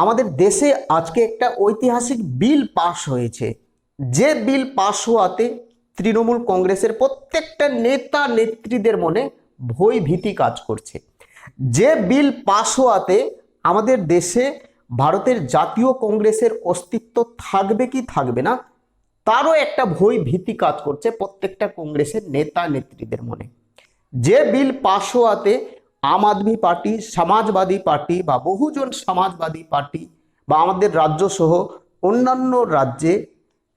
আমাদের দেশে আজকে একটা ঐতিহাসিক বিল পাশ হয়েছে। যে বিল পাশ হওয়াতে তৃণমূল কংগ্রেসের প্রত্যেকটা নেতা নেত্রীদের মনে ভয় ভীতি কাজ করছে। যে বিল পাশ হওয়াতে আমাদের দেশে ভারতের জাতীয় কংগ্রেসের অস্তিত্ব থাকবে কি থাকবে না, তারও একটা ভয় ভীতি কাজ করছে প্রত্যেকটা কংগ্রেসের নেতা নেত্রীদের মনে। যে বিল পাশ হওয়াতে আম আদমি পার্টি, সমাজবাদী পার্টি বা বহুজন সমাজবাদী পার্টি বা আমাদের রাজ্য সহ অন্যান্য রাজ্যে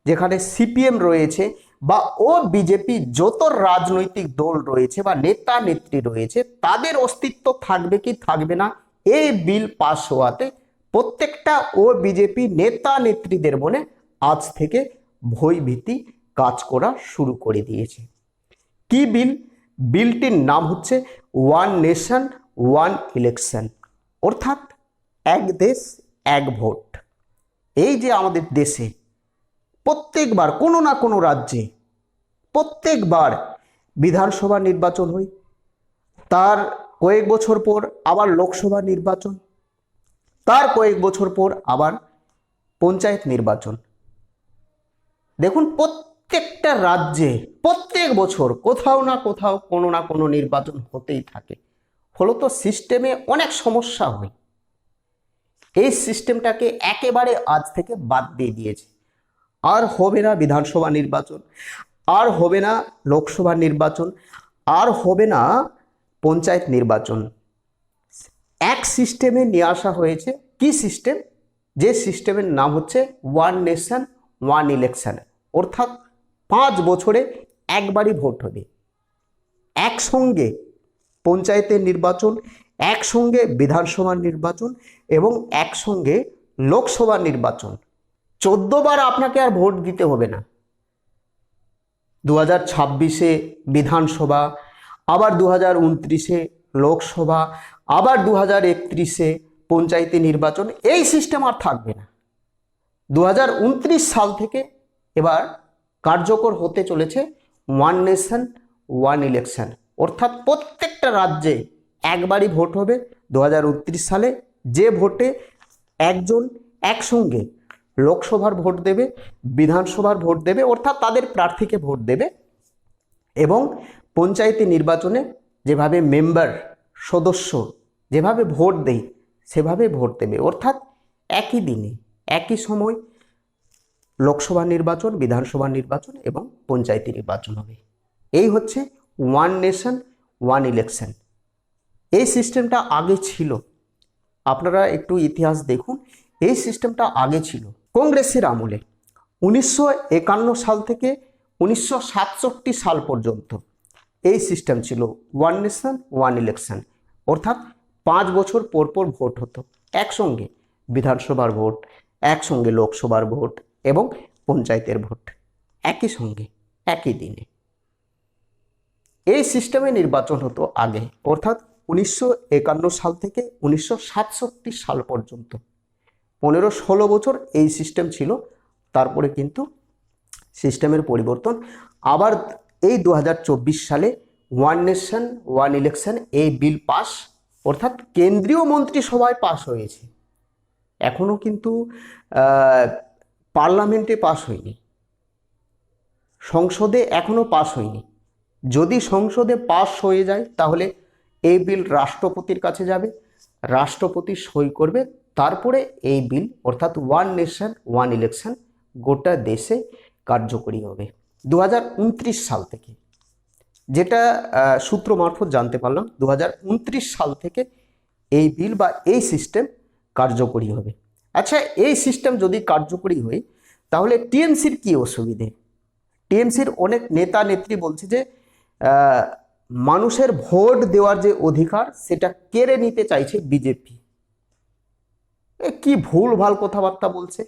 যেখানে সিপিএম রয়েছে বা ও বিজেপি যত রাজনৈতিক দল রয়েছে বা নেতা নেত্রী রয়েছে, তাদের অস্তিত্ব থাকবে কি থাকবে না এই বিল পাশ হওয়াতে প্রত্যেকটা ও বিজেপি নেতা নেত্রীদের মনে আজ থেকে ভয়ভীতি কাজ করা শুরু করে দিয়েছে। কি বিল? বিলটির নাম হচ্ছে ওয়ান নেশন, ওয়ান ইলেকশন। অর্থাৎ এক দেশ, এক ভোট। এই যে আমাদের দেশে প্রত্যেকবার কোনো না কোনো রাজ্যে প্রত্যেকবার বিধানসভা নির্বাচন হয়, তার কয়েক বছর পর আবার লোকসভা নির্বাচন, তার কয়েক বছর পর আবার পঞ্চায়েত নির্বাচন। দেখুন প্রত্যেকটা রাজ্যে প্রত্যেক বছর কোথাও না কোথাও কোনো না কোনো নির্বাচন হতেই থাকে। ফলত সিস্টেমে অনেক সমস্যা হয়। এই সিস্টেমটাকে একেবারে আজ থেকে বাদ দিয়ে দিয়েছে। আর হবে না বিধানসভা নির্বাচন, আর হবে না লোকসভা নির্বাচন, আর হবে না পঞ্চায়েত নির্বাচন। এক সিস্টেমে নিয়ে আসা হয়েছে। কি সিস্টেম যে সিস্টেমের নাম হচ্ছে ওয়ান নেশন ওয়ান ইলেকশন অর্থাৎ পাঁচ বছরে একবারই ভোট হবে। একসঙ্গে পঞ্চায়েতের নির্বাচন, একসঙ্গে বিধানসভার নির্বাচন এবং একসঙ্গে লোকসভা নির্বাচন। চোদ্দবার আপনাকে আর ভোট দিতে হবে না। দু হাজার ছাব্বিশে বিধানসভা, আবার দু হাজার উনত্রিশে লোকসভা, আবার দু হাজার একত্রিশে পঞ্চায়েতে নির্বাচন, এই সিস্টেম আর থাকবে না। দু হাজার উনত্রিশ সাল থেকে এবার কার্যকর হতে চলেছে ওয়ান নেশন ওয়ান ইলেকশন অর্থাৎ প্রত্যেকটা রাজ্যে একবারই ভোট হবে দু হাজার উনত্রিশ সালে। যে ভোটে একজন একসঙ্গে লোকসভার ভোট দেবে, বিধানসভার ভোট দেবে, অর্থাৎ তাদের প্রার্থীকে ভোট দেবে এবং পঞ্চায়েতি নির্বাচনে যেভাবে মেম্বার সদস্য যেভাবে ভোট দেয়, সেভাবে ভোট দেবে। অর্থাৎ একই দিনে, একই সময় লোকসভা নির্বাচন, বিধানসভা নির্বাচন এবং পঞ্চায়েতি নির্বাচন হবে। এই হচ্ছে ওয়ান নেশন ওয়ান ইলেকশন এই সিস্টেমটা আগে ছিল। আপনারা একটু ইতিহাস দেখুন। এই সিস্টেমটা আগে ছিল। কংগ্রেসের আমলে উনিশশো একান্ন সাল থেকে উনিশশো সাতষট্টি সাল পর্যন্ত এই সিস্টেম ছিল। ওয়ান নেশন ওয়ান ইলেকশন অর্থাৎ পাঁচ বছর পর পর ভোট হতো। একসঙ্গে বিধানসভার ভোট, একসঙ্গে লোকসভার ভোট এবং পঞ্চায়েতের ভোট। একই সঙ্গে, একই দিনে। এই সিস্টেমে নির্বাচন হতো আগে, অর্থাৎ উনিশশো একান্ন সাল থেকে উনিশশো সাতষট্টি সাল পর্যন্ত। পনেরো ষোলো বছর এই সিস্টেম ছিল, তারপরে কিন্তু সিস্টেমের পরিবর্তন। আবার এই দু হাজার চব্বিশ সালে ওয়ান নেশন, ওয়ান ইলেকশন, এই বিল পাস, অর্থাৎ কেন্দ্রীয় মন্ত্রিসভায় পাস হয়েছে। এখনও কিন্তু পার্লামেন্টে পাশ হয়নি সংসদে এখনও পাশ হয়নি যদি সংসদে পাশ হয়ে যায়, তাহলে এই বিল রাষ্ট্রপতির কাছে যাবে। রাষ্ট্রপতি সই করবে। তারপরে এই বিল, অর্থাৎ ওয়ান নেশন, ওয়ান ইলেকশন, গোটা দেশে কার্যকরী হবে। দু হাজার উনত্রিশ সাল থেকে, যেটা সূত্র মারফত জানতে পারলাম দু হাজার উনত্রিশ সাল থেকে এই বিল বা এই সিস্টেম কার্যকরী হবে। আচ্ছা এই সিস্টেম যদি কার্যকরী হয়, তাহলে টিএমসির কী অসুবিধে? টিএমসির অনেক নেতা নেত্রী বলছে যে মানুষের ভোট দেওয়ার যে অধিকার, সেটা কেড়ে নিতে চাইছে বিজেপি কি ভুল ভালো কথাবার্তা বলছে?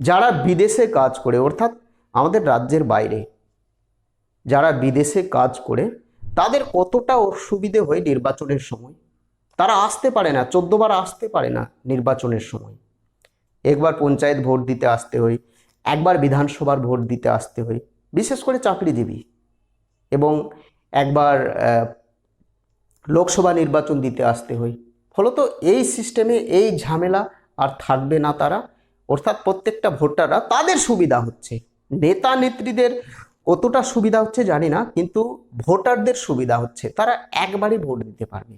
যারা বিদেশে কাজ করে, অর্থাৎ আমাদের রাজ্যের বাইরে, যারা বিদেশে কাজ করে, তাদের কতটা অসুবিধে হয় নির্বাচনের সময়? তারা আসতে পারে না, চোদ্দবার আসতে পারে না নির্বাচনের সময়। একবার পঞ্চায়েত ভোট দিতে আসতে হয়, একবার বিধানসভার ভোট দিতে আসতে হয়, বিশেষ করে চাকরিজীবী। এবং একবার লোকসভা নির্বাচন দিতে আসতে হয়। ফলত এই সিস্টেমে এই ঝামেলা আর থাকবে না তারা। অর্থাৎ প্রত্যেকটা ভোটাররা তাদের সুবিধা হচ্ছে। নেতা নেত্রীদের কতটা সুবিধা হচ্ছে জানি না, কিন্তু ভোটারদের সুবিধা হচ্ছে। তারা একবারই ভোট দিতে পারবে।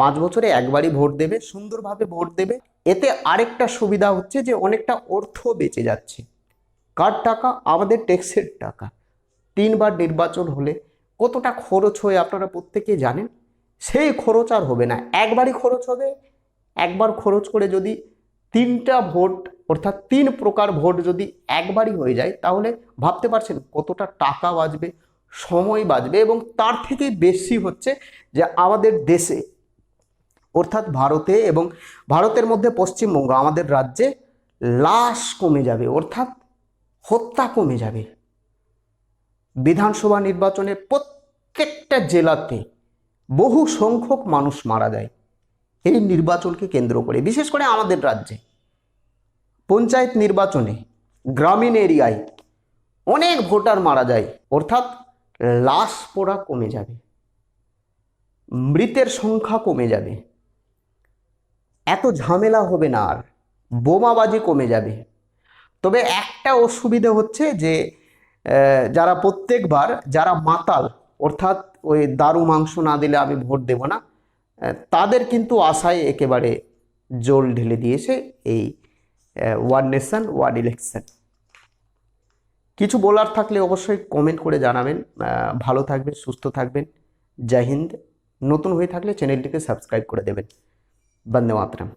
পাঁচ বছরে একবারই ভোট দেবে, সুন্দরভাবে ভোট দেবে। এতে আরেকটা সুবিধা হচ্ছে যে অনেকটা অর্থ বেঁচে যাচ্ছে। কার টাকা? আমাদের ট্যাক্সের টাকা। তিনবার নির্বাচন হলে কতটা খরচ হয় আপনারা প্রত্যেকে জানেন। সেই খরচ আর হবে না। একবারই খরচ হবে। একবার খরচ করে যদি তিনটা ভোট, অর্থাৎ তিন প্রকার ভোট যদি একবারই হয়ে যায়, তাহলে ভাবতে পারছেন কতটা টাকা বাঁচবে, সময় বাঁচবে এবং তার থেকে বেশি হচ্ছে যে আমাদের দেশে অর্থাৎ ভারতে এবং ভারতের মধ্যে পশ্চিমবঙ্গ, আমাদের রাজ্যে লাশ কমে যাবে, অর্থাৎ হত্যা কমে যাবে। বিধানসভা নির্বাচনে প্রত্যেকটা জেলাতে বহু সংখ্যক মানুষ মারা যায় এই নির্বাচনকে কেন্দ্র করে, বিশেষ করে আমাদের রাজ্যে। পঞ্চায়েত নির্বাচনে গ্রামীণ এরিয়ায় অনেক ভোটার মারা যায়, অর্থাৎ লাশ পোড়া কমে যাবে, মৃতের সংখ্যা কমে যাবে। এত ঝামেলা হবে না আর। বোমাবাজি কমে যাবে। তবে একটা অসুবিধে হচ্ছে যে যারা প্রত্যেকবার, যারা মাতাল, অর্থাৎ ওই দারু মাংস না দিলে আমি ভোট দেব না তাদের কিন্তু আশায় একেবারে জল ঢেলে দিয়েছে এই ওয়ান নেশন ওয়ান ইলেকশন। কিছু বলার থাকলে অবশ্যই কমেন্ট করে জানাবেন। ভালো থাকবেন, সুস্থ থাকবেন। জয় হিন্দ। নতুন হয়ে থাকলে চ্যানেলটিকে সাবস্ক্রাইব করে দেবেন। वंदे मातरम।